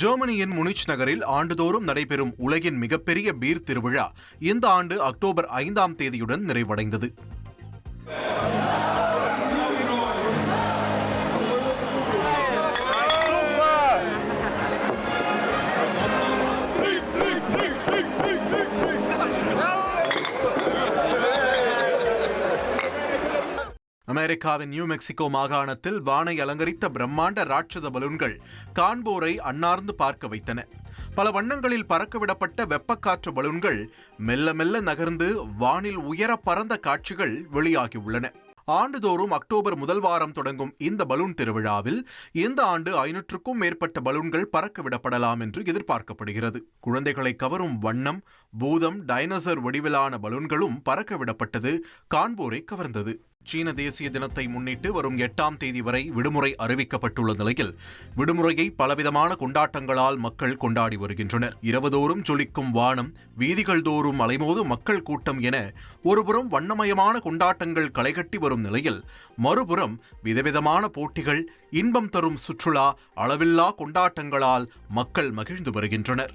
ஜெர்மனியின் முனிச் நகரில் ஆண்டுதோறும் நடைபெறும் உலகின் மிகப்பெரிய பீர் திருவிழா இந்த ஆண்டு அக்டோபர் ஐந்தாம் தேதியுடன் நிறைவடைந்தது. அமெரிக்காவின் நியூ மெக்சிகோ மாகாணத்தில் வானை அலங்கரித்த பிரம்மாண்ட ராட்சத பலூன்கள் காண்போரை அன்னார்ந்து பார்க்க வைத்தன. பல வண்ணங்களில் பறக்கவிடப்பட்ட வெப்பக்காற்று பலூன்கள் மெல்ல மெல்ல நகர்ந்து வானில் உயர பறந்த காட்சிகள் வெளியாகியுள்ளன ஆண்டுதோறும் அக்டோபர் முதல் வாரம் தொடங்கும் இந்த பலூன் திருவிழாவில் இந்த ஆண்டு ஐநூற்றுக்கும் மேற்பட்ட பலூன்கள் பறக்கவிடப்படலாம் என்று எதிர்பார்க்கப்படுகிறது. குழந்தைகளை கவரும் வண்ணம் பூதம் டைனோசர் வடிவிலான பலூன்களும் பறக்கவிடப்பட்டது காண்போரை கவர்ந்தது. சீன தேசிய தினத்தை முன்னிட்டு வரும் எட்டாம் தேதி வரை விடுமுறை அறிவிக்கப்பட்டுள்ள நிலையில் விடுமுறையை பலவிதமான கொண்டாட்டங்களால் மக்கள் கொண்டாடி வருகின்றனர். இரவுதோறும் ஜொலிக்கும் வானம் வீதிகள் தோறும் அலைமோது மக்கள் கூட்டம் என ஒருபுறம் வண்ணமயமான கொண்டாட்டங்கள் களைகட்டி வரும் நிலையில் மறுபுறம் விதவிதமான போட்டிகள் இன்பம் தரும் சுற்றுலா அளவில்லா கொண்டாட்டங்களால் மக்கள் மகிழ்ந்து வருகின்றனர்.